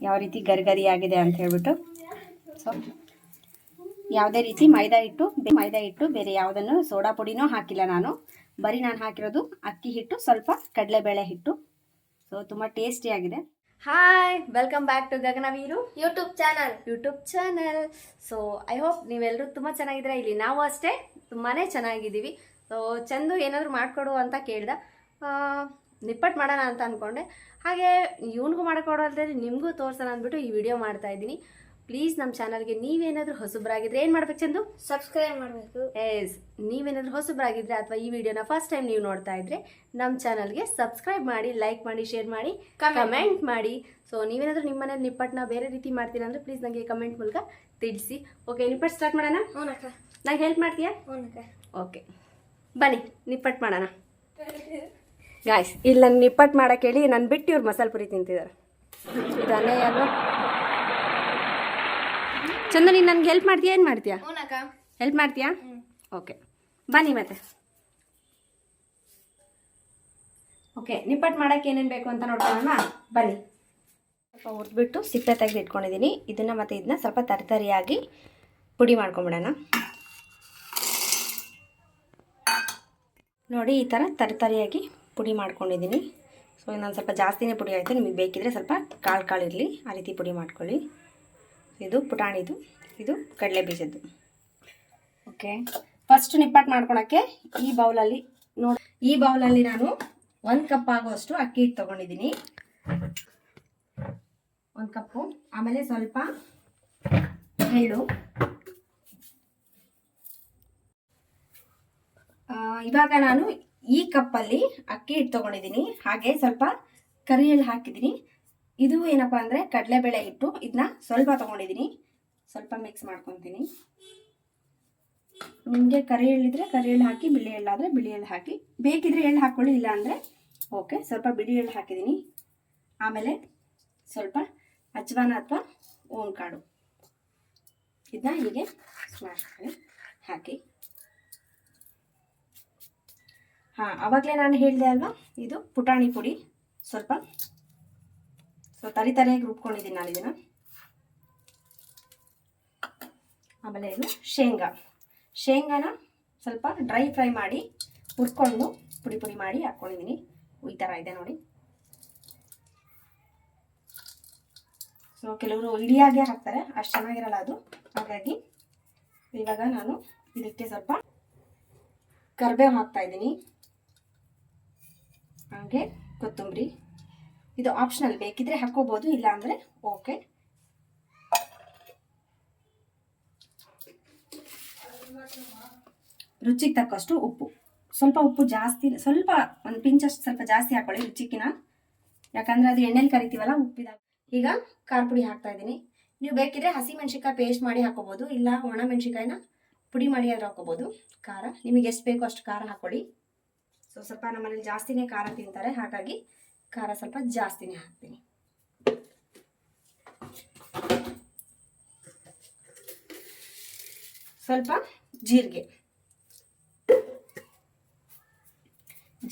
ಯಾವ ರೀತಿ ಗರಿಗರಿ ಆಗಿದೆ ಅಂತ ಹೇಳ್ಬಿಟ್ಟು. ಸೊ ಯಾವುದೇ ರೀತಿ ಮೈದಾ ಹಿಟ್ಟು ಬೆ- ಮೈದಾ ಹಿಟ್ಟು ಬೇರೆ ಯಾವುದನ್ನು ಸೋಡಾ ಪುಡಿನೂ ಹಾಕಿಲ್ಲ ನಾನು. ಬರೀ ನಾನು ಹಾಕಿರೋದು ಅಕ್ಕಿ ಹಿಟ್ಟು ಸ್ವಲ್ಪ ಕಡಲೆಬೇಳೆ ಹಿಟ್ಟು. ಸೊ ತುಂಬ ಟೇಸ್ಟಿಯಾಗಿದೆ hi welcome back to Gaganaveeru YouTube channel YouTube channel so I hope ನೀವೆಲ್ಲರೂ ತುಂಬ ಚೆನ್ನಾಗಿದ್ದೀರಾ. ಇಲ್ಲಿ ನಾವು ಅಷ್ಟೇ ತುಂಬಾ ಚೆನ್ನಾಗಿದ್ದೀವಿ. ಸೊ ಚಂದು ಏನಾದರೂ ಮಾಡಿಕೊಡು ಅಂತ ಕೇಳ್ದೆ. ಆ, ನಿಪ್ಪಟ್ಟು ಮಾಡೋಣ ಅಂತ ಅಂದ್ಕೊಂಡೆ ಹಾಗೆ ಇವನಿಗೂ ಮಾಡಿಕೊಡೋದ್ರೆ ನಿಮಗೂ ತೋರಿಸೋಣ ಅಂದ್ಬಿಟ್ಟು ಈ ವಿಡಿಯೋ ಮಾಡ್ತಾ ಇದ್ದೀನಿ. ಪ್ಲೀಸ್ ನಮ್ಮ ಚಾನಲ್ಗೆ ನೀವೇನಾದರೂ ಹೊಸಬ್ರಾಗಿದ್ರೆ ಏನು ಮಾಡ್ಬೇಕು ಚಂದು? ಸಬ್ಸ್ಕ್ರೈಬ್ ಮಾಡಬೇಕು. ಎಸ್ ನೀವೇನಾದರೂ ಹೊಸಬ್ರಾಗಿದ್ರೆ ಅಥವಾ ಈ ವಿಡಿಯೋನ ಫಸ್ಟ್ ಟೈಮ್ ನೀವು ನೋಡ್ತಾ ಇದ್ರೆ ನಮ್ಮ ಚಾನಲ್ಗೆ ಸಬ್ಸ್ಕ್ರೈಬ್ ಮಾಡಿ ಲೈಕ್ ಮಾಡಿ ಶೇರ್ ಮಾಡಿ. ಕಮೆಂಟ್ ಮಾಡಿ. ಸೊ ನೀವೇನಾದರೂ ನಿಮ್ಮ ಮನೇಲಿ ನಿಪ್ಪಟ್ಟನ್ನ ಬೇರೆ ರೀತಿ ಮಾಡ್ತೀರಾ ಅಂದರೆ ಪ್ಲೀಸ್ ನನಗೆ ಕಮೆಂಟ್ ಮೂಲಕ ತಿಳಿಸಿ. ಓಕೆ ನಿಪ್ಪಟ್ಟು ಸ್ಟಾರ್ಟ್ ಮಾಡೋಣ? ನಂಗೆ ಹೆಲ್ಪ್ ಮಾಡ್ತೀಯಾ? ಓಕೆ ಬನ್ನಿ ನಿಪ್ಪಟ್ಟು ಮಾಡೋಣ. ಗಾಯ್ಸ್ ಇಲ್ಲಿ ನನ್ನ ನಿಪ್ಪಟ್ಟು ಮಾಡೋಕೆ ಹೇಳಿ ನಾನು ಬಿಟ್ಟು ಇವ್ರು ಮಸಾಲೆ ಪುರಿ ತಿಂತಿದ್ದಾರೆ ಇದನ್ನೇ ಅಲ್ವಾ ಚಂದ ನೀನು ನನಗೆ ಹೆಲ್ಪ್ ಮಾಡ್ತೀಯಾ? ಏನು ಮಾಡ್ತೀಯಾ? ಹೆಲ್ಪ್ ಮಾಡ್ತೀಯಾ? ಓಕೆ ಬನ್ನಿ ಮತ್ತೆ. ಓಕೆ ನಿಪ್ಪಟ್ಟು ಮಾಡೋಕ್ಕೆ ಏನೇನು ಬೇಕು ಅಂತ ನೋಡ್ಕೊಳ್ಳೋಣ? ಬನ್ನಿ. ಸ್ವಲ್ಪ ಹುರಿದ್ಬಿಟ್ಟು ಸಿಪ್ಪೆ ತೆಗೆದು ಇಟ್ಕೊಂಡಿದ್ದೀನಿ ಇದನ್ನು ಮತ್ತು ಇದನ್ನ ಸ್ವಲ್ಪ ತರಿತರಿಯಾಗಿ ಪುಡಿ ಮಾಡ್ಕೊಂಬಿಡೋಣ. ನೋಡಿ ಈ ಥರ ತರಿತರಿಯಾಗಿ ಪುಡಿ ಮಾಡ್ಕೊಂಡಿದ್ದೀನಿ. ಸೊ ಇನ್ನೊಂದು ಸ್ವಲ್ಪ ಜಾಸ್ತಿನೇ ಪುಡಿ ಆಯಿತು. ನಿಮಗೆ ಬೇಕಿದ್ರೆ ಸ್ವಲ್ಪ ಕಾಳು ಕಾಳು ಇರಲಿ. ಆ ರೀತಿ ಪುಡಿ ಮಾಡ್ಕೊಳ್ಳಿ. ಇದು ಪುಟಾಣಿದು. ಇದು ಕಡಲೆ ಬೀಜದ್ದು. ಓಕೆ ಫಸ್ಟ್ ನಿಪ್ಪಟ್ಟು ಮಾಡ್ಕೊಳಕ್ಕೆ ಈ ಬೌಲಲ್ಲಿ ನೋಡಿ ಈ ಬೌಲಲ್ಲಿ ನಾನು ಒಂದು ಕಪ್ ಆಗುವಷ್ಟು ಅಕ್ಕಿ ಹಿಟ್ಟು ತೊಗೊಂಡಿದ್ದೀನಿ. ಒಂದು ಕಪ್ಪು ಆಮೇಲೆ ಸ್ವಲ್ಪ ಎಳ್ಳು. ಇವಾಗ ನಾನು ಈ ಕಪ್ಪಲ್ಲಿ ಅಕ್ಕಿ ಹಿಟ್ಟು ತೊಗೊಂಡಿದ್ದೀನಿ ಹಾಗೆ ಸ್ವಲ್ಪ ಕರಿ ಎಳ್ಳು ಹಾಕಿದ್ದೀನಿ. ಇದು ಏನಪ್ಪ ಅಂದರೆ ಕಡಲೆಬೇಳೆ ಹಿಟ್ಟು. ಇದನ್ನ ಸ್ವಲ್ಪ ತೊಗೊಂಡಿದ್ದೀನಿ. ಸ್ವಲ್ಪ ಮಿಕ್ಸ್ ಮಾಡ್ಕೊತೀನಿ. ನಿಮಗೆ ಕರಿ ಎಳ್ಳಿದ್ರೆ ಕರಿ ಎಳ್ಳು ಹಾಕಿ, ಬಿಳಿ ಎಳ್ಳಾದರೆ ಬಿಳಿ ಎಳ್ಳು ಹಾಕಿ. ಬೇಕಿದ್ರೆ ಎಳ್ಳು ಹಾಕ್ಕೊಳ್ಳಿ ಇಲ್ಲ ಅಂದರೆ ಓಕೆ, ಸ್ವಲ್ಪ ಬಿಳಿ ಎಳ್ಳು ಹಾಕಿದ್ದೀನಿ. ಆಮೇಲೆ ಸ್ವಲ್ಪ ಅಜ್ವಾನ ಅಥವಾ ಓನ್ ಕಾಳು ಇದನ್ನ ಹೀಗೆ ಸ್ಮ್ಯಾಶ್ ಮಾಡಿ ಹಾಕಿ. ಹಾಂ, ಅವಾಗಲೇ ನಾನು ಹೇಳಿದೆ ಅಲ್ವಾ? ಇದು ಪುಟಾಣಿ ಪುಡಿ. ಸ್ವಲ್ಪ. ಸೊ, ತರಿ ತರಿಯಾಗಿ ರುಬ್ಕೊಂಡಿದ್ದೀನಿ ನಾನು ಇದನ್ನು. ಆಮೇಲೆ ಇದು ಶೇಂಗಾ. ಶೇಂಗಾನ ಸ್ವಲ್ಪ ಡ್ರೈ ಫ್ರೈ ಮಾಡಿ ಹುರ್ಕೊಂಡು ಪುಡಿ ಪುಡಿ ಮಾಡಿ ಹಾಕ್ಕೊಂಡಿದ್ದೀನಿ ಈ ಥರ ಇದೆ ನೋಡಿ. ಸೊ, ಕೆಲವರು ಇಡಿಯಾಗೆ ಹಾಕ್ತಾರೆ. ಅಷ್ಟು ಚೆನ್ನಾಗಿರಲ್ಲ ಅದು. ಹಾಗಾಗಿ ಇವಾಗ ನಾನು ಇದಕ್ಕೆ ಸ್ವಲ್ಪ ಕರ್ಬೇವು ಹಾಕ್ತಾ ಇದ್ದೀನಿ. ಹಾಗೆ ಕೊತ್ತಂಬರಿ. ಇದು ಆಪ್ಷನಲ್ ಬೇಕಿದ್ರೆ ಹಾಕೋಬಹುದು ಇಲ್ಲ ಅಂದರೆ ಓಕೆ ರುಚಿಗೆ ತಕ್ಕಷ್ಟು ಉಪ್ಪು. ಸ್ವಲ್ಪ ಉಪ್ಪು ಜಾಸ್ತಿ, ಸ್ವಲ್ಪ ಒಂದು ಪಿಂಚಷ್ಟು ಸ್ವಲ್ಪ ಜಾಸ್ತಿ ಹಾಕೊಳ್ಳಿ ರುಚಿಕಿನ. ಯಾಕಂದ್ರೆ ಅದು ಎಣ್ಣೆಲಿ ಕರಿತೀವಲ್ಲ ಉಪ್ಪಿದಾಗ ಈಗ ಖಾರ ಪುಡಿ ಹಾಕ್ತಾ ಇದ್ದೀನಿ. ನೀವು ಬೇಕಿದ್ರೆ ಹಸಿ ಮೆಣಸಿನ್ಕಾಯಿ ಪೇಸ್ಟ್ ಮಾಡಿ ಹಾಕೋಬಹುದು ಇಲ್ಲ ಒಣ ಮೆಣಸಿನ್ಕಾಯಿನ ಪುಡಿ ಮಾಡಿ ಆದ್ರೂ ಹಾಕೋಬಹುದು ಖಾರ, ನಿಮಗೆ ಎಷ್ಟು ಬೇಕೋ ಅಷ್ಟು ಖಾರ ಹಾಕೊಳ್ಳಿ. ಸೊ ಸ್ವಲ್ಪ ನಮ್ಮನೇಲಿ ಜಾಸ್ತಿನೇ ಖಾರ ತಿಂತಾರೆ, ಹಾಗಾಗಿ ಖಾರ ಸ್ವಲ್ಪ ಜಾಸ್ತಿನೇ ಹಾಕ್ತೀನಿ. ಸ್ವಲ್ಪ ಜೀರಿಗೆ.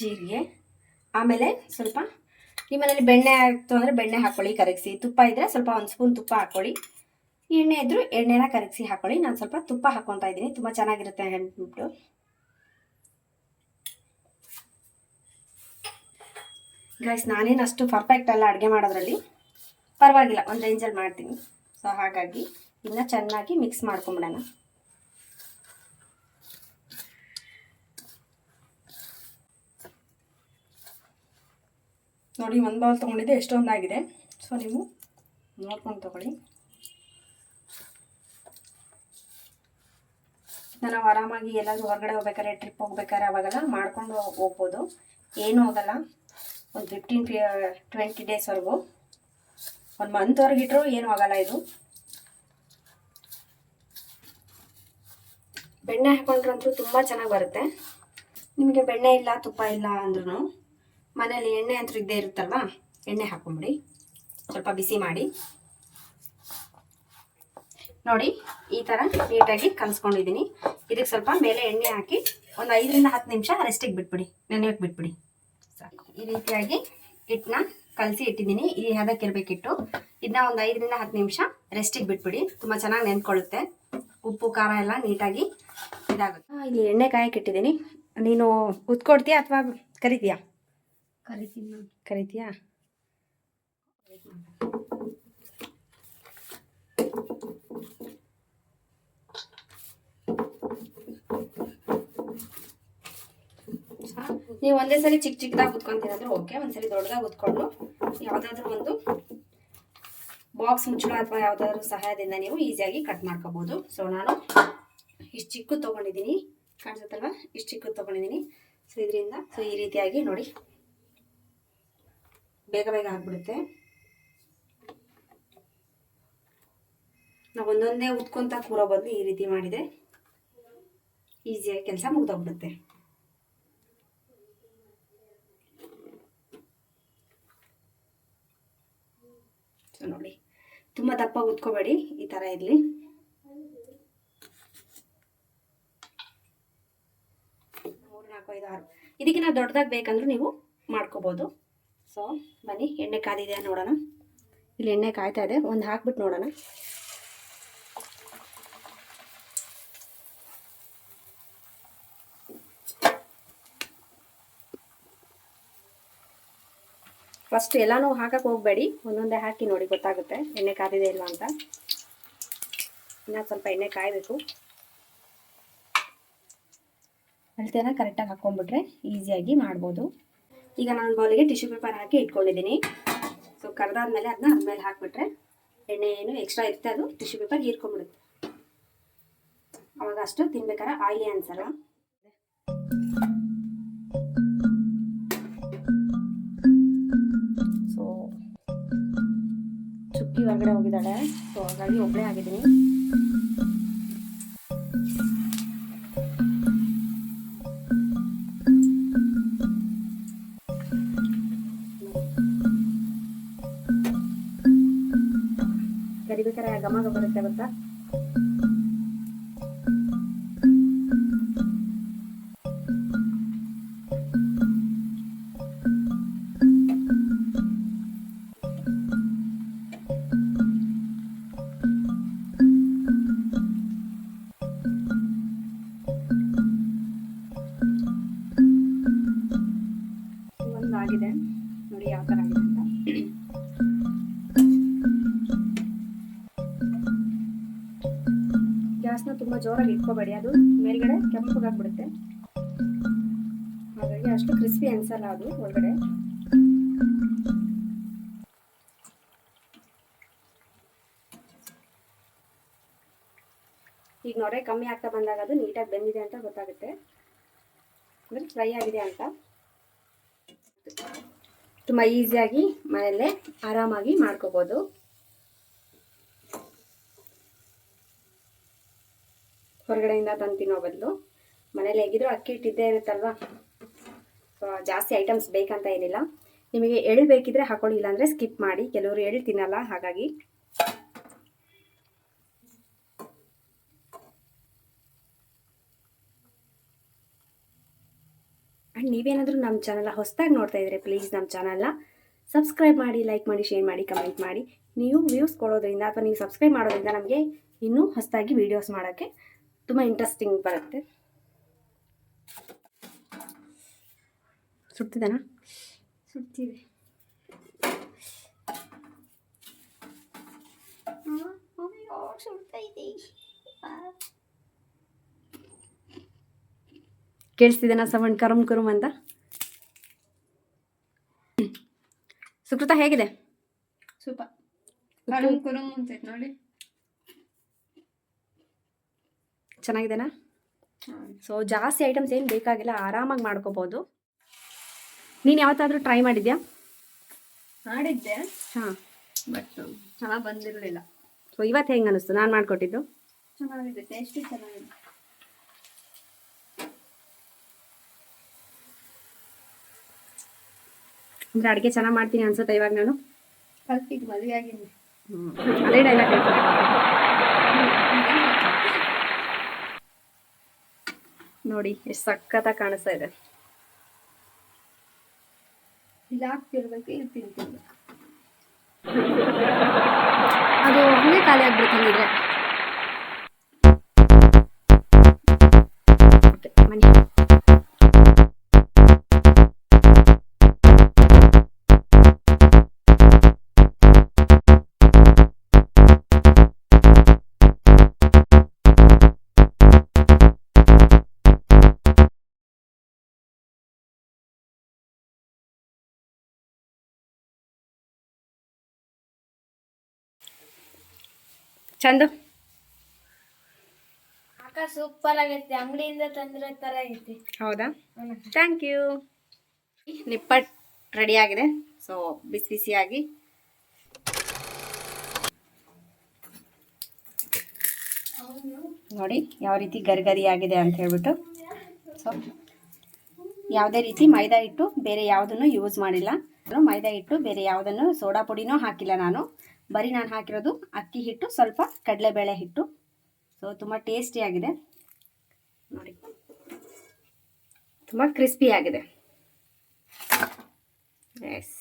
ಜೀರಿಗೆ. ಆಮೇಲೆ ಸ್ವಲ್ಪ ನಿಮ್ಮನೇಲಿ ಬೆಣ್ಣೆ ಆಯಿತು ಅಂದರೆ ಬೆಣ್ಣೆ ಹಾಕ್ಕೊಳ್ಳಿ ಕರಗಿಸಿ. ತುಪ್ಪ ಇದ್ದರೆ ಸ್ವಲ್ಪ ಒಂದು ಸ್ಪೂನ್ ತುಪ್ಪ ಹಾಕ್ಕೊಳ್ಳಿ ಎಣ್ಣೆ ಇದ್ದರೂ ಎಣ್ಣೆನ ಕರಗಿಸಿ ಹಾಕ್ಕೊಳ್ಳಿ ನಾನು ಸ್ವಲ್ಪ ತುಪ್ಪ ಹಾಕ್ಕೊತಾ ಇದ್ದೀನಿ. ತುಂಬ ಚೆನ್ನಾಗಿರುತ್ತೆ ಅಂದ್ಬಿಟ್ಟು. ಗೈಸ್ ನಾನೇನು ಅಷ್ಟು ಪರ್ಫೆಕ್ಟ್ ಅಲ್ಲ ಅಡುಗೆ ಮಾಡೋದ್ರಲ್ಲಿ. ಪರವಾಗಿಲ್ಲ, ಒಂದು ರೇಂಜಲ್ಲಿ ಮಾಡ್ತೀನಿ. ಸೊ ಹಾಗಾಗಿ ಇನ್ನು ಚೆನ್ನಾಗಿ ಮಿಕ್ಸ್ ಮಾಡ್ಕೊಂಬಿಡೋಣ. ನೋಡಿ, ಒಂದು ಬೌಲ್ ತೊಗೊಂಡಿದ್ದೆ ಎಷ್ಟೊಂದಾಗಿದೆ ಸೊ ನೀವು ನೋಡ್ಕೊಂಡು ತೊಗೊಳ್ಳಿ. ನಾನು ಆರಾಮಾಗಿ ಎಲ್ಲಾದರೂ ಹೊರಗಡೆ ಹೋಗ್ಬೇಕಾದ್ರೆ ಟ್ರಿಪ್ ಹೋಗ್ಬೇಕಾದ್ರೆ ಅವಾಗೆಲ್ಲ ಮಾಡ್ಕೊಂಡು ಹೋಗ್ಬೋದು. ಏನೂ ಹೋಗಲ್ಲ ಒಂದು ಫಿಫ್ಟೀನ್ ಟ್ವೆಂಟಿ ಡೇಸ್ವರೆಗೂ ಒಂದು ಮಂತ್ವರೆಗೆ ಇಟ್ಟರು ಏನೂ ಆಗಲ್ಲ ಇದು. ಬೆಣ್ಣೆ ಹಾಕೊಂಡ್ರಂತೂ ತುಂಬ ಚೆನ್ನಾಗಿ ಬರುತ್ತೆ. ನಿಮಗೆ ಬೆಣ್ಣೆ ಇಲ್ಲ, ತುಪ್ಪ ಇಲ್ಲ ಅಂದ್ರೂ ಮನೇಲಿ ಎಣ್ಣೆ ಅಂತೂ ಇದ್ದೇ ಇರುತ್ತಲ್ವಾ? ಎಣ್ಣೆ ಹಾಕೊಂಬಿಡಿ. ಸ್ವಲ್ಪ ಬಿಸಿ ಮಾಡಿ. ನೋಡಿ, ಈ ಥರ ನೀಟಾಗಿ ಕಲಿಸ್ಕೊಂಡಿದ್ದೀನಿ. ಇದಕ್ಕೆ ಸ್ವಲ್ಪ ಮೇಲೆ ಎಣ್ಣೆ ಹಾಕಿ ಒಂದು ಐದರಿಂದ ಹತ್ತು ನಿಮಿಷ ರೆಸ್ಟಿಗೆ ಬಿಟ್ಬಿಡಿ. ನೆನೆಯೋಕೆ ಬಿಟ್ಬಿಡಿ. ಸಾಕು. ಈ ರೀತಿಯಾಗಿ ಹಿಟ್ಟನ್ನ ಕಲಸಿ ಇಟ್ಟಿದ್ದೀನಿ. ಈ ಹದಕ್ಕೆ ಇರಬೇಕಿಟ್ಟು. ಇದನ್ನ ಒಂದು ಐದರಿಂದ ಹತ್ತು ನಿಮಿಷ ರೆಸ್ಟಿಗೆ ಬಿಟ್ಬಿಡಿ. ತುಂಬ ಚೆನ್ನಾಗಿ ನೆನ್ಕೊಳ್ಳುತ್ತೆ ಉಪ್ಪು ಖಾರ ಎಲ್ಲ ನೀಟಾಗಿ ಇದಾಗುತ್ತೆ. ಇಲ್ಲಿ ಎಣ್ಣೆ ಕಾಯಕ್ಕೆ ಇಟ್ಟಿದ್ದೀನಿ. ನೀನು ಉತ್ಕೊಡ್ತೀಯಾ ಅಥವಾ ಕರಿತೀಯಾ? ಕರಿತೀನಿ. ಕರಿತೀಯಾ? ನೀವು ಒಂದೇ ಸರಿ ಚಿಕ್ಕ ಚಿಕ್ಕದಾಗಿ ಉತ್ಕೊಂತೀರಾದ್ರೆ ಓಕೆ ಒಂದ್ಸರಿ ದೊಡ್ಡದಾಗಿ ಉತ್ಕೊಂಡು ಯಾವುದಾದ್ರೂ ಒಂದು ಬಾಕ್ಸ್ ಮುಚ್ಚಳ ಅಥವಾ ಯಾವುದಾದ್ರೂ ಸಹಾಯದಿಂದ ನೀವು ಈಸಿಯಾಗಿ ಕಟ್ ಮಾಡ್ಕೋಬೋದು. ಸೊ ನಾನು ಇಷ್ಟು ಚಿಕ್ಕದು ತೊಗೊಂಡಿದ್ದೀನಿ. ಕಾಣಿಸುತ್ತಲ್ವಾ? ಇಷ್ಟು ಚಿಕ್ಕದು ತೊಗೊಂಡಿದ್ದೀನಿ. ಸೊ ಇದರಿಂದ ಸೊ ಈ ರೀತಿಯಾಗಿ ನೋಡಿ. ಬೇಗ ಬೇಗ ಆಗಿಬಿಡುತ್ತೆ. ನಾವು ಒಂದೊಂದೇ ಉತ್ಕೊಂತ ಕೂರೋ ಬದಲು ಈ ರೀತಿ ಮಾಡಿದೆ ಈಸಿಯಾಗಿ ಕೆಲಸ ಮುಗ್ದೋಗ್ಬಿಡುತ್ತೆ. ಸೊ ನೋಡಿ. ತುಂಬ ದಪ್ಪ ಉತ್ಕೋಬೇಡಿ, ಈ ಥರ ಇರಲಿ. ಮೂರು, ನಾಲ್ಕು, ಐದು, ಆರು. ಇದಕ್ಕಿಂತ ದೊಡ್ಡದಾಗಿ ಬೇಕಂದ್ರೂ ನೀವು ಮಾಡ್ಕೋಬೋದು. ಸೊ ಬನ್ನಿ, ಎಣ್ಣೆ ಕಾದಿದೆ ನೋಡೋಣ. ಇಲ್ಲಿ ಎಣ್ಣೆ ಕಾಯ್ತಾ ಇದೆ, ಒಂದು ಹಾಕ್ಬಿಟ್ಟು ನೋಡೋಣ. ಫಸ್ಟ್ ಎಲ್ಲಾನು ಹಾಕಕ್ಕೆ ಹೋಗಬೇಡಿ. ಒಂದೊಂದೇ ಹಾಕಿ ನೋಡಿ ಗೊತ್ತಾಗುತ್ತೆ ಎಣ್ಣೆ ಕಾದಿದೆ ಇಲ್ವಾ ಅಂತ. ಇನ್ನು ಸ್ವಲ್ಪ ಎಣ್ಣೆ ಕಾಯಬೇಕು. ಅಳತೆನ ಕರೆಕ್ಟಾಗಿ ಹಾಕ್ಕೊಂಡ್ಬಿಟ್ರೆ ಈಸಿಯಾಗಿ ಮಾಡ್ಬೋದು. ಈಗ ನಾನು ಬೌಲಿಗೆ ಟಿಶ್ಯೂ ಪೇಪರ್ ಹಾಕಿ ಇಟ್ಕೊಂಡಿದ್ದೀನಿ. ಸೊ ಕರೆದಾದ್ಮೇಲೆ ಅದನ್ನ ಅದ್ಮೇಲೆ ಹಾಕ್ಬಿಟ್ರೆ ಎಣ್ಣೆ ಏನು ಎಕ್ಸ್ಟ್ರಾ ಇರುತ್ತೆ ಅದು ಟಿಶ್ಯೂ ಪೇಪರ್ ಹೀರ್ಕೊಂಡ್ಬಿಡುತ್ತೆ. ಅವಾಗ ಅಷ್ಟು ತಿನ್ಬೇಕಾದ್ರೆ ಆಯಿಲಿ ಅನ್ಸಲ್ಲ ಹೊರಗಡೆ ಹೋಗಿದ್ದಾಳೆ. ಸೊ ಹಾಗಾಗಿ ಒಬ್ಬಳೇ ಆಗಿದ್ದೀನಿ. ಕರಿಬೇಕಾರೆ ಘಮ ಬರುತ್ತೆ ಗೊತ್ತಾ? ಗ್ಯಾಸ್ನ ತುಂಬ ಜೋರಾಗಿ ಇಟ್ಕೋಬೇಡಿ. ಅದು ಮೇಲ್ಗಡೆ ಕೆಂಪಗಾಗ್ಬಿಡುತ್ತೆ ಹಾಗಾಗಿ ಅಷ್ಟು ಕ್ರಿಸ್ಪಿ ಅನ್ಸಲ್ಲ ಅದು ಒಳಗಡೆ. ಈಗ ನೊರೆ ಕಮ್ಮಿ ಆಗ್ತಾ ಬಂದಾಗ ಅದು ನೀಟಾಗಿ ಬೆಂದಿದೆ ಅಂತ ಗೊತ್ತಾಗುತ್ತೆ. ಅಂದರೆ ಫ್ರೈ ಆಗಿದೆ ಅಂತ. ತುಂಬ ಈಸಿಯಾಗಿ ಮನೆಯಲ್ಲೇ ಆರಾಮಾಗಿ ಮಾಡ್ಕೋಬೋದು. ಹೊರಗಡೆಯಿಂದ ತಂದು ತಿನ್ನೋ ಬದಲು. ಮನೇಲಿ ಹೇಗಿದ್ರು ಅಕ್ಕಿ ಇಟ್ಟಿದ್ದೇ ಇರುತ್ತಲ್ವಾ? ಸೊ ಜಾಸ್ತಿ ಐಟಮ್ಸ್ ಬೇಕಂತ ಏನಿಲ್ಲ. ನಿಮಗೆ ಎಳ್ಳು ಬೇಕಿದ್ರೆ ಹಾಕೊಳ್ಳಿ, ಇಲ್ಲಾಂದರೆ ಸ್ಕಿಪ್ ಮಾಡಿ. ಕೆಲವರು ಎಳ್ ತಿನ್ನಲ್ಲ, ಹಾಗಾಗಿ. ಆ್ಯಂಡ್ ನೀವೇನಾದರೂ ನಮ್ಮ ಚಾನಲ್ ಹೊಸದಾಗಿ ನೋಡ್ತಾ ಇದ್ರೆ ಪ್ಲೀಸ್ ನಮ್ಮ ಚಾನಲ್ನ ಸಬ್ಸ್ಕ್ರೈಬ್ ಮಾಡಿ ಲೈಕ್ ಮಾಡಿ ಶೇರ್ ಮಾಡಿ ಕಮೆಂಟ್ ಮಾಡಿ. ನೀವು ವ್ಯೂಸ್ ಕೊಡೋದ್ರಿಂದ ಅಥವಾ ನೀವು ಸಬ್ಸ್ಕ್ರೈಬ್ ಮಾಡೋದ್ರಿಂದ ನಮಗೆ ಇನ್ನೂ ಹೊಸದಾಗಿ ವೀಡಿಯೋಸ್ ಮಾಡೋಕ್ಕೆ ತುಂಬ ಇಂಟ್ರೆಸ್ಟಿಂಗ್ ಬರುತ್ತೆ. ಸುಡ್ತಿದ್ದಾನಾ? ಸುಡ್ತೀವಿ. ಸುಡ್ತಾ ಸೌಂಡ್ ಕೇಳಿಸ್ತಿದ್ದೇನಾ ಸವಣ್? ಕರುಮ್ ಕರುಮ್ ಅಂತ? ಸುಕೃತ ಹೇಗಿದೆ? ಸೂಪರ್. ಕರುಮ್ ಕುರುಮ್ ಅಂತ ನೋಡಿ. ಚೆನ್ನಾಗಿದೆನಾ? ಸೊ ಜಾಸ್ತಿ ಐಟಮ್ಸ್ ಏನು ಬೇಕಾಗಿಲ್ಲ ಆರಾಮಾಗಿ ಮಾಡ್ಕೋಬೋದು. ನೀನು ಯಾವತ್ತಾದರೂ ಟ್ರೈ ಮಾಡಿದ್ಯಾ? ಮಾಡಿದ್ದೆ. ಹಾಂ. ಬಟ್ ಚೆನ್ನಾಗಿ ಬಂದಿರಲಿಲ್ಲ. ಸೊ ಇವತ್ತು ಹೆಂಗೆ ಅನ್ನಿಸ್ತು ನಾನು ಮಾಡಿಕೊಟ್ಟಿದ್ದು? ಚೆನ್ನಾಗಿದೆ ಟೇಸ್ಟಿ ಚೆನ್ನಾಗಿದೆ. ಅಂದರೆ ಅಡುಗೆ ಚೆನ್ನಾಗಿ ಮಾಡ್ತೀನಿ ಅನ್ಸುತ್ತೆ ಇವಾಗ ನಾನು? ಕಲ್ತಿದ್ದು ಮದುವೆ ಆಗಿದ್ದೆ ಅದೇ ಡೈಲಾಗ್ ನೋಡಿ ಎಷ್ಟು ಸಖತ್ತಾಗಿ ಕಾಣಿಸ್ತಾ ಇದೆ. ಇಲ್ಲಿ ಹಾಕ್ತಿರ್ಬೇಕು ಇಲ್ಲಿ ತಿಂತಿರ್ಬೇಕು ಅದು ಹಂಗೆ ಖಾಲಿ ಆಗ್ಬಿಡ್ತು ಹಂಗಿದ್ರೆ. ಚಂದು? ಅಕ್ಕ ಸೂಪರ್ ಆಗೈತೆ. ಅಂಗಡಿಯಿಂದ ತಂದಿರೋ ತರ ಐತಿ. ಹೌದಾ? ಥ್ಯಾಂಕ್ ಯು ನಿಪ್ಪಟ್ ರೆಡಿ ಆಗಿದೆ. ಸೊ ಬಿಸಿ ಬಿಸಿಯಾಗಿ. ನೋಡಿ ಯಾವ ರೀತಿ ಗರಿಗರಿ ಆಗಿದೆ ಅಂತ ಹೇಳ್ಬಿಟ್ಟು. ಸೊ ಯಾವುದೇ ರೀತಿ ಮೈದಾ ಹಿಟ್ಟು ಬೇರೆ ಯಾವುದನ್ನು ಯೂಸ್ ಮಾಡಿಲ್ಲ. ಮೈದಾ ಹಿಟ್ಟು ಬೇರೆ ಯಾವುದನ್ನು ಸೋಡಾ ಪುಡಿನೂ ಹಾಕಿಲ್ಲ ನಾನು. ಬರೀ ನಾನು ಹಾಕಿರೋದು ಅಕ್ಕಿ ಹಿಟ್ಟು, ಸ್ವಲ್ಪ ಕಡಲೆಬೇಳೆ ಹಿಟ್ಟು. ಸೊ ತುಂಬ ಟೇಸ್ಟಿಯಾಗಿದೆ ನೋಡಿ. ತುಂಬ ಕ್ರಿಸ್ಪಿಯಾಗಿದೆ ಎಸ್